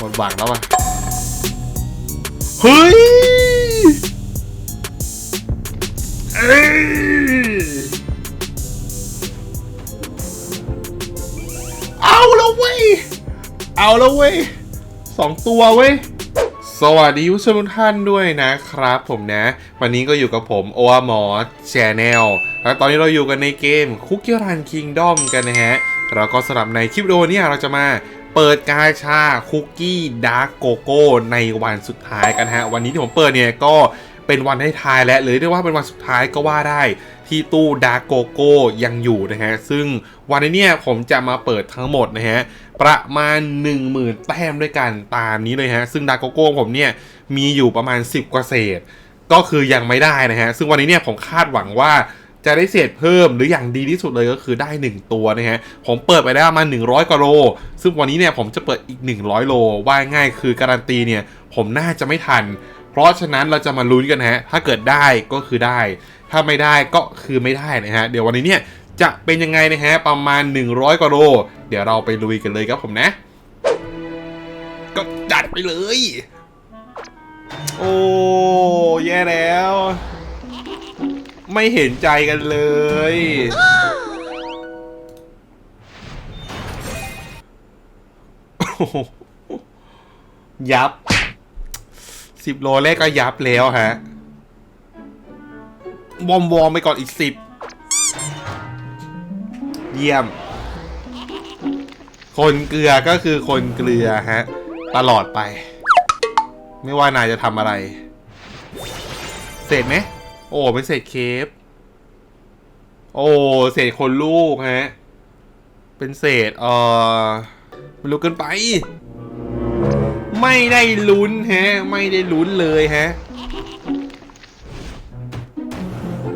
หมดหวังแล้วว่ะ เฮ้ยเอ้ยเอาแล้วเว้ย เอาแล้วเว้ยสองตัวเว้ยสวัสดีผู้ชมทุกท่านด้วยนะครับผมนะ วันนี้ก็อยู่กับผมโอ m มอสแชนแนลและตอนนี้เราอยู่กันในเกมคุกกี้รันคิงดอมกันนะฮะแล้วก็สำหรับในคลิปวิดีโอเนี้เราจะมา เปิดกาชาคุกกี้ดาร์กโกโก้ในวันสุดท้ายกันฮะ วันนี้ที่ผมเปิดเนี่ยก็เป็นวันท้ทายและหรือเรียกว่าเป็นวันสุดท้ายก็ว่าได้ที่ตู้ดาร์กโกโก้ยังอยู่นะฮะ ซึ่งวันนี้เนี่ยผมจะมาเปิดทั้งหมดนะฮะ ประมาณ 10,000 แต้มด้วยกันตามนี้เลยฮะ ซึ่งดาร์กโกโก้ผมเนี่ยมีอยู่ประมาณ 10 กว่าเศษ ก็คือยังไม่ได้นะฮะ ซึ่งวันนี้เนี่ยผมคาดหวังว่า จะได้เศษเพิ่มหรืออย่างดีที่สุดเลยก็คือได้ 1 ตัวนะฮะ ผมเปิดไปได้ประมาณ100กว่าโล ซึ่งวันนี้เนี่ยผมจะเปิดอีก 100 โล ว่าง่ายคือการันตีเนี่ยผมน่าจะไม่ทัน เพราะฉะนั้นเราจะมาลุ้นกันนะฮะ ถ้าเกิดได้ก็คือได้ ถ้าไม่ได้ก็คือไม่ได้นะฮะ เดี๋ยววันนี้เนี่ยจะเป็นยังไงนะฮะประมาณ 100กว่าโล เดี๋ยวเราไปลุยกันเลยครับผมนะ ก็จัดไปเลย โอ้ ไม่เห็นใจกันเลย ยับสิบโลแรกก็ยับแล้วฮะ วอมวอมไปก่อนอีกสิบ เยี่ยม คนเกลือก็คือคนเกลือฮะ ตลอดไป ไม่ว่านายจะทำอะไร เสร็จไหม โอ้เป็นเศษเคฟโอ้เศษคนลูกฮะ เป็นเศษเออไม่รู้เกินไป ไม่ได้ลุ้นฮะ ไม่ได้ลุ้นเลยฮะ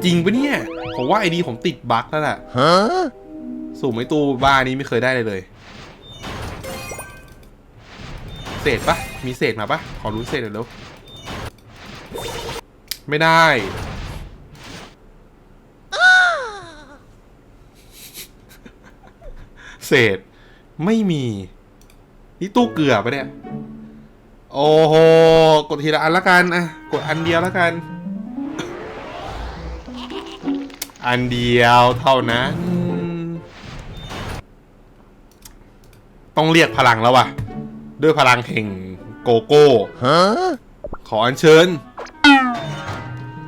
จริงปะเนี่ย ผมว่าไอดีผมติดบั๊กแล้วแหละสุ่มไอตู้บ้านี้ไม่เคยได้เลยเลย เศษปะมีเศษมาปะขอรู้เศษหน่อยเร็วไม่ได้ เศษ ไม่มี นี่ตู้เกลือปะเนี่ย โอ้โห กดทีละอันละกันอะกดอันเดียวละกัน อันเดียวเท่านั้น ต้องเรียกพลังแล้วว่ะ ด้วยพลังแห่งโกโก้ขออัญเชิญ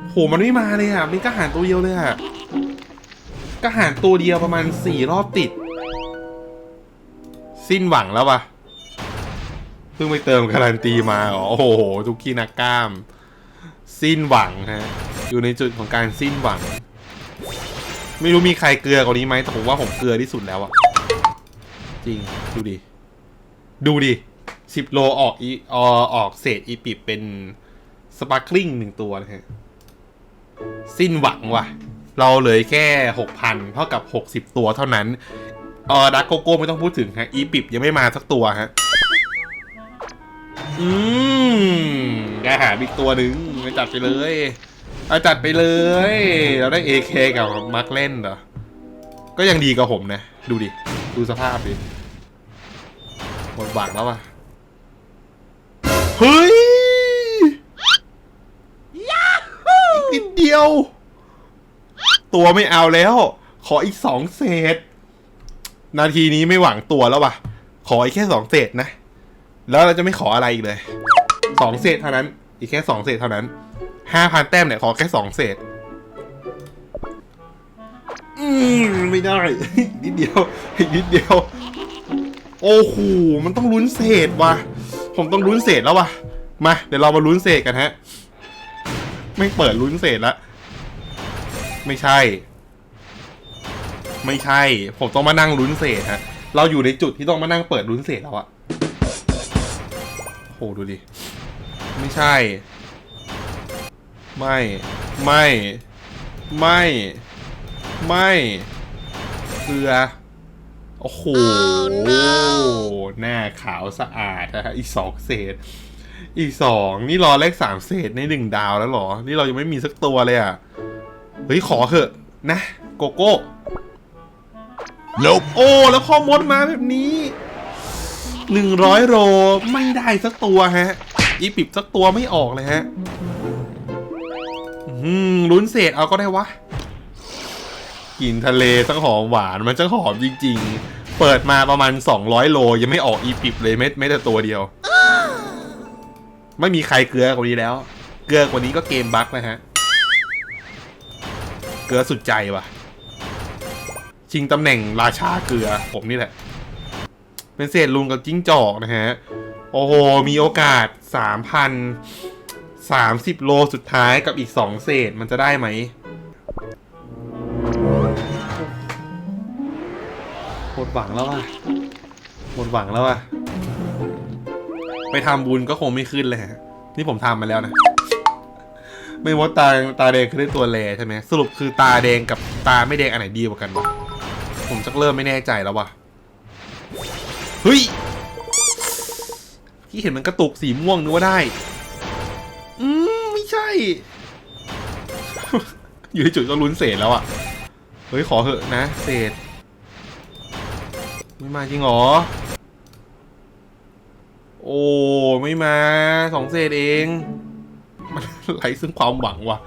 โหมันไม่มาเลยอะมีกระหารตัวเดียวเลยอะกระหารตัวเดียวประมาณสี่รอบติด สิ้นหวังแล้วปะเพิ่งไปเติมการันตีมาเหรอโอ้โหทุกขี้นักกล้าม สิ้นหวังฮะอยู่ในจุดของการสิ้นหวัง ไม่รู้มีใครเกลือกว่านี้ไหมแต่ผมว่าผมเกลือที่สุดแล้วอะจริงดูดิดูดิสิบโลออกอีออออกเศษอีปิบเป็นสปาร์คลิงหนึ่งตัวนะฮะสิ้นหวังว่ะ เราเหลือแค่หกพันเท่ากับหกสิบตัวเท่านั้น เออดักโกโก้ไม่ต้องพูดถึงฮะ อีปิบยังไม่มาสักตัวฮะ อืมแกหาอีกตัวหนึ่งไปจัดไปเลยเอาจัดไปเลย เราได้ AK กับมาร์กเล่นเหรอ ก็ยังดีกับผมนะ ดูดิ ดูสภาพดิ หมดหวังแล้วว่ะ เฮ้ยอีกนิดเดียว ตัวไม่เอาแล้ว ขออีกสองเศษ นาทีนี้ไม่หวังตัวแล้ววะขออีกแค่สองเศษนะ แล้วเราจะไม่ขออะไรอีกเลยสองเศษเท่านั้น อีกแค่สองเศษเท่านั้นห้าพันแต้มเนี่ยขอแค่สองเศษ อืมไม่ได้ นิดเดียวอีกนิดเดียว โอ้โหมันต้องลุ้นเศษว่ะ ผมต้องลุ้นเศษแล้วว่ะ มา เดี๋ยวเรามาลุ้นเศษกันฮะ ไม่เปิดลุ้นเศษละ ไม่ใช่ ไม่ใช่ ผมต้องมานั่งลุ้นเศษฮะ เราอยู่ในจุดที่ต้องมานั่งเปิดลุ้นเศษแล้วอะโหดูดิ ไม่ใช่ ไม่ ไม่ ไม่ ไม่เกลือ โอ้โห หน้าขาวสะอาดนะฮะ อีกสองเศษ อีกสองนี่รอเลขสามเศษในหนึ่งดาวแล้วหรอ นี่เรายังไม่มีสักตัวเลยอะ เฮ้ย ขอเถอะนะ โกโก้ Nope. โอ้แล้วพ่อมดมาแบบนี้100โลไม่ได้สักตัวฮะ อีปิบสักตัวไม่ออกเลยฮะอืมลุ้นเศษเอาก็ได้วะกลิ่นทะเลทั้งหอมหวานมันจะหอมจริง ๆ เปิดมาประมาณ 200 โลยังไม่ออกอีปิบเลยแม้แม้แต่ตัวเดียว ไม่มีใครเกลือกว่านี้แล้ว เกลือกว่านี้ก็เกมบั๊กนะฮะ เกลือสุดใจว่ะ ชิงตำแหน่งราชาเกลือผมนี่แหละ เป็นเศษลุงกับจิ้งจอกนะฮะ โอ้โห มีโอกาส3,000 30 โลสุดท้ายกับอีก 2 เศษมันจะได้ไหมหมดหวังแล้วอะหมดหวังแล้วอะ ไปทำบุญก็คงไม่ขึ้นเลยฮะ นี่ผมทำมาแล้วนะ ไม่ว่าตาตาแดงคือได้ตัวแลใช่ไหมสรุปคือตาแดงกับตาไม่แดงอันไหนดีกว่ากันวะ ผมจะเริ่มไม่แน่ใจแล้ววะเฮ้ยที่เห็นมันกระตุกสีม่วงนึกว่าได้ อืมไม่ใช่ อยู่ที่จุดก็ลุ้นเศษแล้วอะเฮ้ยขอเหอะนะ เศษ ไม่มาจริงเหรอ โอ้ไม่มาสองเศษเอง มันไรซึ่งความหวังว่ะ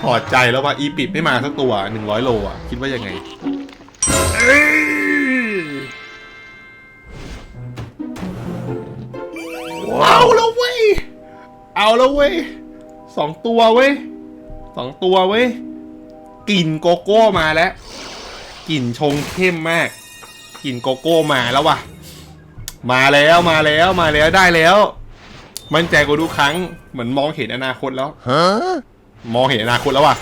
ถอดใจแล้วว่าอีปิดไม่มาสักตัวหนึ่งร้อยโลอะ คิดว่ายังไง เอ้ยเอาแล้วเว้ย เอาแล้วเว้ยสองตัวเว้ยสองตัวเว้ยกลิ่นโกโก้มาแล้วกลิ่นชงเข้มมากกลิ่นโกโก้มาแล้วว่ะ มาแล้วมาแล้วมาแล้วได้แล้ว มั่นใจกว่าทุกครั้งเหมือนมองเห็นอนาคตแล้วมองเห็นอนาคตแล้วว่ะ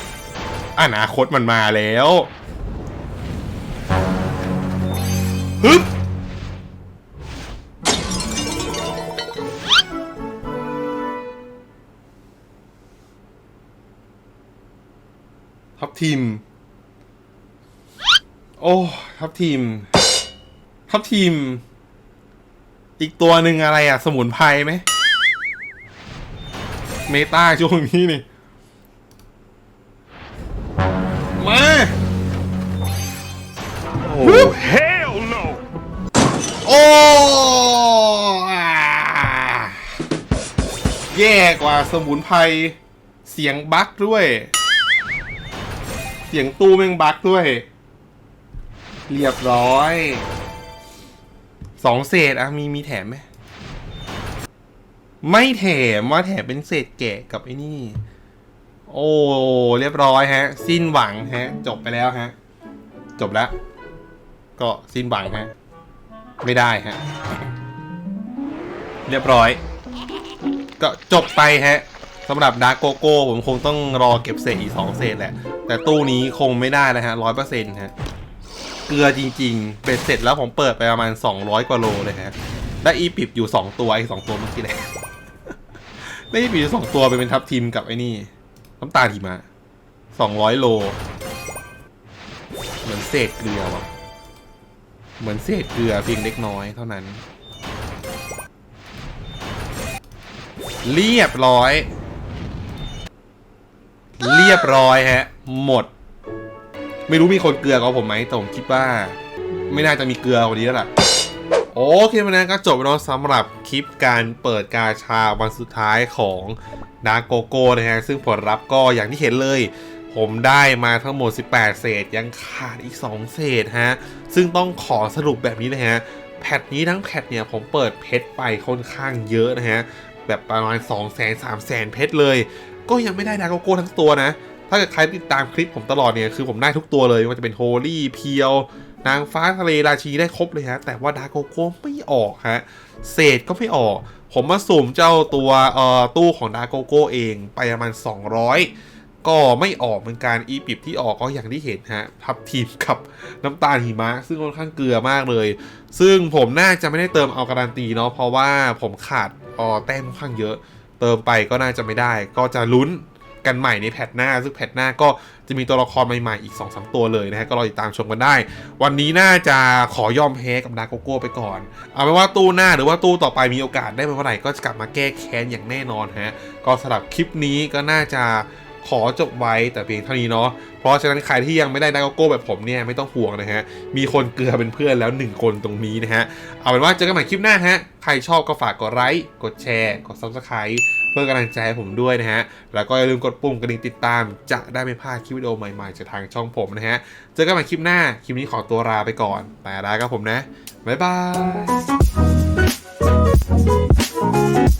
อนาคตมันมาแล้ว ฮึบทับทีม โอ้ทับทีม ทับทีม อีกตัวหนึ่งอะไรอะสมุนไพรไหม เมตาช่วงนี้นี่ แย่กว่าสมุนไพรเสียงบั๊กด้วย เสียงตู้แม่งบั๊กด้วย เรียบร้อย สองเศษอะมีมีแถมไหมไม่แถมว่าแถมเป็นเศษแกะกับไอ้นี่ โอ้เรียบร้อยฮะ สิ้นหวังฮะ จบไปแล้วฮะ จบแล้ว ก็สิ้นหวังฮะ ไม่ได้ฮะ เรียบร้อย ก็จบไปฮะสำหรับดาร์โกโก้ผมคงต้องรอเก็บเศษอีกสองเศษแหละ แต่ตู้นี้คงไม่ได้แล้วฮะร้อยเปอร์เซ็นต์ฮะ เกลือจริงๆ เป็ดเสร็จแล้วผมเปิดไปประมาณ 200 กว่าโลเลยฮะ ได้อีปิบอยู่ 2 ตัวไอ้สองตัวเมื่อกี้แหละได้อีปิบอยู่สองตัวไปเป็นทับทีมกับไอ้นี่น้ำตาลหิมะ200 โล เหมือนเศษเกลือว่ะ เหมือนเศษเกลือเพียงเล็กน้อยเท่านั้น เรียบร้อย เรียบร้อยฮะ หมด ไม่รู้มีคนเกลือกว่าผมไหมแต่ผมคิดว่า ไม่น่าจะมีเกลือกว่านี้แล้วล่ะโอเควันนั้นก็จบแล้วสำหรับคลิปการเปิดกาชาวันสุดท้ายของดาโกโก้นะฮะ ซึ่งผลลัพธ์ก็อย่างที่เห็นเลย ผมได้มาทั้งหมด 18 เศษ ยังขาดอีก 2 เศษฮะ ซึ่งต้องขอสรุปแบบนี้นะฮะ แพทนี้ทั้งแพทเนี่ยผมเปิดเพชรไปค่อนข้างเยอะนะฮะ แบบประมาณ 2 0 0 0 0 0 3 0 0 0 0เพชรเลย ก็ยังไม่ได้ดาร์โกโก้ทั้งตัวนะ ถ้าเกิดใครติดตามคลิปผมตลอดเนี่ย คือผมได้ทุกตัวเลยม่ว่าจะเป็นโฮลี่เพียวนางฟ้าทะเลราชีได้ครบเลยฮะ แต่ว่าดาร์โกโก้ไม่ออกฮะ เศษก็ไม่ออก ผมมาสุ่มเจ้าตัวเอ่อตู้ของดาร์โกโก้เองไปประมาณ 200 ก็ไม่ออกเหมือนกันอีปิบที่ออกก็อย่างที่เห็นฮะทับทีมกับน้ำตาลหิมะ ซึ่งค่อนข้างเกลือมากเลย ซึ่งผมน่าจะไม่ได้เติมเอาการันตีเนาะเพราะว่าผมขาดออแต้มค่อนข้างเยอะ เติมไปก็น่าจะไม่ได้ ก็จะลุ้นกันใหม่ในแพทหน้า ซึ่งแพทหน้าก็จะมีตัวละครใหม่ๆอีก2อสตัวเลยนะฮะก็รอติดตามชมกันได้ วันนี้น่าจะขอยอมแพ้กับดาโกโก้ไปก่อน เอาเป็นว่าตู้หน้าหรือว่าตู้ต่อไปมีโอกาสได้เมื่อไหร่ก็จะกลับมาแก้แค้นอย่างแน่นอนฮะก็สำหรับคลิปนี้ก็น่าจะ ขอจบไว้แต่เพียงเท่านี้เนาะ เพราะฉะนั้นใครที่ยังไม่ได้ดักโก้แบบผมเนี่ยไม่ต้องห่วงนะฮะ มีคนเกลือเป็นเพื่อนแล้ว 1 คนตรงนี้นะฮะ เอาเป็นว่าเจอกันใหม่คลิปหน้าฮะ ใครชอบก็ฝากกดไลค์ กดแชร์ กด subscribe เพื่อกำลังใจให้ผมด้วยนะฮะ แล้วก็อย่าลืมกดปุ่มกระดิ่งติดตาม จะได้ไม่พลาดคลิปวิดีโอใหม่ๆจากทางช่องผมนะฮะ เจอกันใหม่คลิปหน้า คลิปนี้ขอตัวลาไปก่อน ไปแล้วครับผมนะ บ๊ายบาย